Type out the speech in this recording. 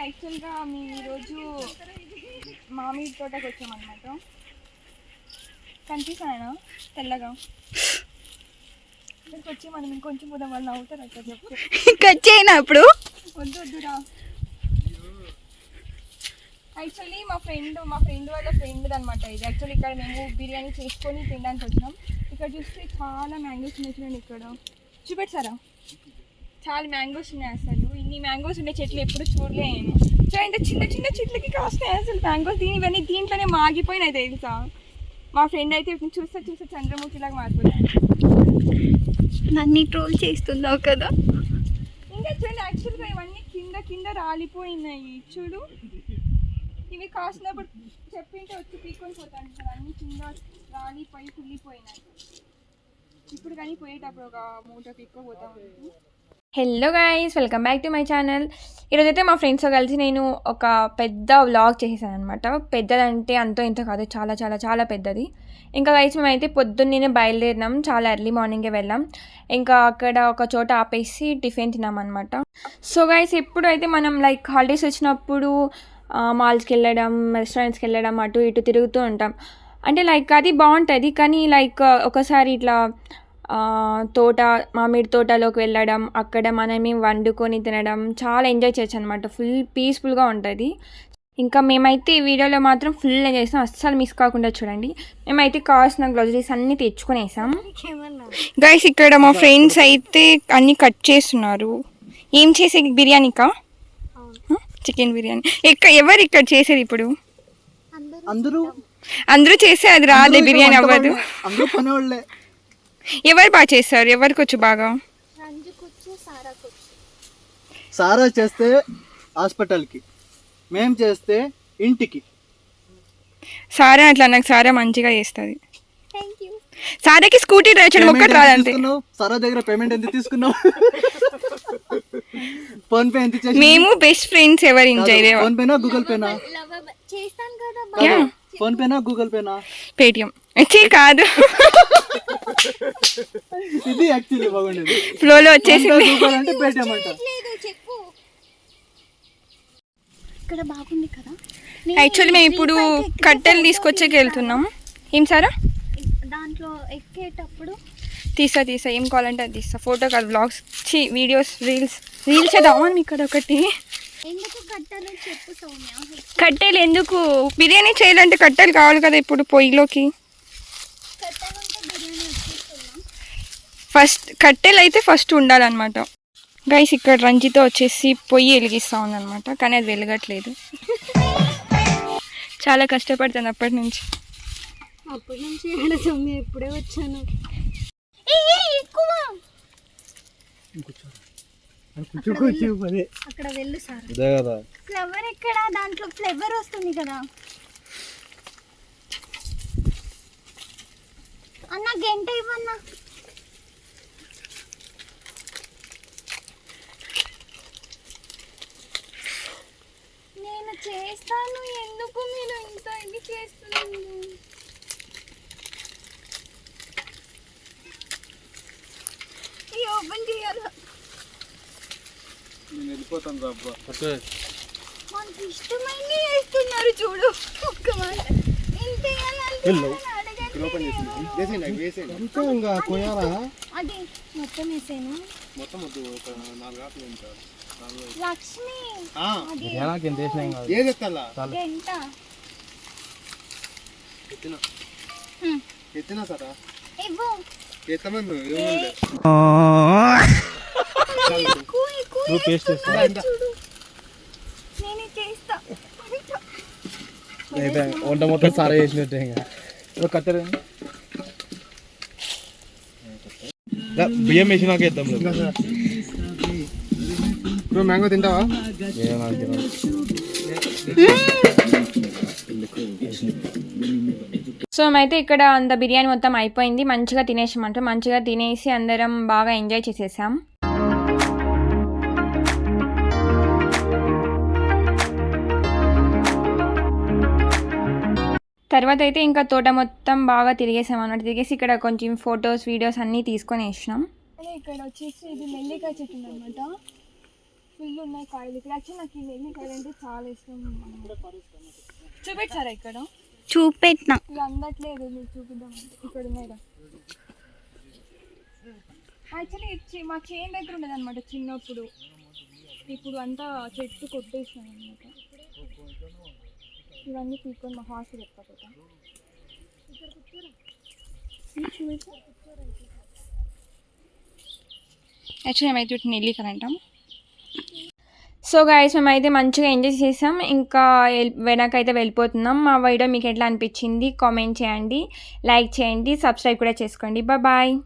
యాక్చువల్గా మేము ఈరోజు మామిడి తోటకి వచ్చామన్నమాట. కనిపిస్తాను తెల్లగా. ఇక్కడికి వచ్చి మనం ఇంకొంచెం పోదాం వాళ్ళు నవ్వుతారు అక్కడ చెప్పు. చేయనా అప్పుడు? వద్దు వద్దురా యాక్చువల్లీ మా ఫ్రెండ్ మా ఫ్రెండ్ వాళ్ళ ఫ్రెండ్ అనమాట ఇది. యాక్చువల్లీ ఇక్కడ మేము బిర్యానీ చేసుకొని తినడానికి వచ్చినాం. ఇక్కడ చూస్తే చాలా మ్యాంగోస్ ఉన్నాయి ఇక్కడ. చూపెట్టారా చాలా మ్యాంగోస్ ఉన్నాయి అసలు. ఇన్ని మ్యాంగోస్ ఉండే చెట్లు ఎప్పుడు చూడలే నేను. చూడండి చిన్న చిన్న చెట్లకి కాస్తాయి అసలు మ్యాంగోస్. దీని ఇవన్నీ దీంట్లోనే మాగిపోయినాయి తెలుసా? మా ఫ్రెండ్ అయితే చూస్తే చూస్తే చంద్రముఖిలాగా మారిపోతాయి నన్ను ట్రోల్ చేస్తున్నావు కదా. ఇంకా చూడండి యాక్చువల్గా ఇవన్నీ కింద కింద రాలిపోయినాయి. చూడు. ఇవి కాసినప్పుడు చెప్పింటే వచ్చి పీక్కొని పోతాను సార్ అన్ని కింద రాలిపోయి కుళ్ళిపోయినాయి. ఇప్పుడు కానీ పోయేటప్పుడు ఒక మూట పీక్కోపోతా hello guys welcome back to my channel ఈరోజైతే మా ఫ్రెండ్స్తో కలిసి నేను ఒక పెద్ద వ్లాగ్ చేసేసాను అనమాట పెద్దదంటే అంతో ఇంత కాదు. చాలా చాలా చాలా పెద్దది. ఇంకా గైస్ మేమైతే పొద్దున్నే బయలుదేరినాం. చాలా ఎర్లీ మార్నింగే వెళ్ళాం. ఇంకా అక్కడ ఒక చోట ఆపేసి టిఫిన్ తిన్నాం అనమాట సో గైస్ ఎప్పుడైతే మనం లైక్ హాలిడేస్ వచ్చినప్పుడు మాల్స్కి వెళ్ళడం రెస్టారెంట్స్కి వెళ్ళడం అటు ఇటు తిరుగుతూ ఉంటాం. అంటే లైక్ అది బాగుంటుంది. కానీ లైక్ ఒకసారి ఇట్లా తోట మామిడి తోటలోకి వెళ్ళడం అక్కడ మనమే వండుకొని తినడం చాలా ఎంజాయ్ చేయొచ్చు అనమాట ఫుల్ పీస్ఫుల్గా ఉంటుంది. ఇంకా మేమైతే ఈ వీడియోలో మాత్రం ఫుల్ ఎంజాయ్ చేస్తాం అస్సలు మిస్ కాకుండా చూడండి. మేమైతే కావాల్సిన గ్లోజరీస్ అన్నీ తెచ్చుకునేసాం గైస్ ఇక్కడ మా ఫ్రెండ్స్ అయితే అన్నీ కట్ చేస్తున్నారు. ఏం చేసే బిర్యానీకా చికెన్ బిర్యానీ. ఇక్కడ ఎవరు ఇక్కడ చేసేది ఇప్పుడు? అందరూ అందరూ? చేస్తే అది రాదే బిర్యానీ అవ్వదు. ఎవరు బాగా చేస్తారు ఎవరికి వచ్చు బాగా? సారా చేస్తే హాస్పిటల్కి మేం చేస్తే ఇంటికి. సారా అట్లా నాకు సారా మంచిగా చేస్తుంది. సారాకి స్కూటీ డ్రైవ్ చేయడం ఒక్కటి రాదంతే. సారా దగ్గర పేమెంట్ ఎంత తీసుకున్నావు? ఫోన్ పే ఎంత చేసి మేము బెస్ట్ ఫ్రెండ్స్ ఎవరు ఎంజాయ్ ఫోన్ పేనా గూగుల్ పేనా చేస్తాను కదా ఫోన్ పేనా గూగుల్ పేనా? పేటిఎం. వచ్చి కాదు. ఇది యాక్చువల్లీ బాగుండేది. ఫ్లోలో వచ్చేసింది. గూగుల్ అంటే పేటిఎం అంట. లేదు చెప్పు. ఇక్కడ బాగుంది కదా. యాక్చువల్లీ మేము ఇప్పుడు కట్టెలు తీసుకొచ్చేకి వెళ్తున్నాం. ఏం సారా? దాంట్లో ఎక్కేటప్పుడు తీసా తీసా. ఏం కావాలంటే అది తీస్తా. ఫోటో కాదు బ్లాగ్స్ చి వీడియోస్ రీల్స్ రీల్స్ చేద్దామని ఇక్కడ ఒకటి. కట్టాలో చెప్పు సౌమ్య? కట్టెలు ఎందుకు? బిర్యానీ చేయాలంటే కట్టెలు కావాలి కదా ఇప్పుడు పొయ్యిలోకి. ఫస్ట్ కట్టెలు అయితే ఫస్ట్ ఉండాలన్నమాట. గైస్ ఇక్కడ రంజితో వచ్చేసి పొయ్యి వెలిగిస్తా ఉందన్నమాట కానీ అది వెలగట్లేదు. చాలా కష్టపడుతుంది అప్పటి నుంచి. అప్పటి నుంచి ఇప్పుడే వచ్చాను. ఎక్కువ. అక్కడ వెళ్ళు సార్. ఫ్లవర్ ఎక్కడ? దాంట్లో ఫ్లవర్ వస్తుంది కదా. అన్న గంట ఇవ్వన్నా. నేను చేస్తాను. ఎందుకు మీరు ఇంత ఇది చేస్తున్నాను ఇది ఓపెన్ చేయాలా వెళ్ళిపోతాను రాబ్బా మనకి ఇష్టమైన వేస్తున్నారు చూడు. ఒక్క మాట. ఇంత ఇంకా కొయ్యాలా? అది మొత్తం వేసాను? మొత్తం వద్దు ఒక నాలుగు ఆకులు ఇంకా లక్ష్మి అది ఏది ఎత్తాలా గంట ఎత్తిన? హ్మ్. ఎత్తినా సరా ఇవ్వు. ఎత్తమను నేనే చేస్తా. వంట మొత్తం సారా చేసినట్టే ఇంకా. కత్తెర బియ్యం వేసినాక ఇద్దాం నువ్వు మ్యాంగో తింటావా? సో మేమైతే ఇక్కడ అంత బిర్యానీ మొత్తం అయిపోయింది. మంచిగా తినేసామంట. మంచిగా తినేసి అందరం బాగా ఎంజాయ్ చేసేసాం. తర్వాత అయితే ఇంకా తోట మొత్తం బాగా తిరిగేసాం అన్నమాట. తిరిగేసి ఇక్కడ కొంచెం ఫొటోస్ వీడియోస్ అన్నీ తీసుకొని వేసినాం. ఇక్కడ వచ్చేసి ఇది నెల్లికాయ చెట్టు అనమాట ఫుల్ ఉన్నాయి కాయలు. ఇక్కడ యాక్చువల్లీ నాకు ఈ నెల్లికాయలు అంటే చాలా ఇష్టం చూపెట్టారా ఇక్కడ? చూపెట్టిన. ఇది అందట్లేదు మీకు చూపిద్దాం. ఇక్కడ ఉన్నాయిరా యాక్చువల్లీ మా చేను దగ్గర ఉండదు అనమాట చిన్నప్పుడు. ఇప్పుడు అంతా చెట్టు కొట్టేసినాయి అనమాట ఇవన్నీ తీసుకొని మా హాస్టల్ ఎక్కకపోతా యాక్చువల్లీ మేమైతే వీటిని నెల్లికలు అంటాం సో గాయస్ మేమైతే మంచిగా ఎంజాయ్ చేసాం. ఇంకా ఎల్- వెనకైతే వెళ్ళిపోతున్నాం. మా వీడియో మీకు ఎట్లా అనిపించింది? కామెంట్ చేయండి. లైక్ చేయండి. సబ్స్క్రైబ్ కూడా చేసుకోండి. బాయ్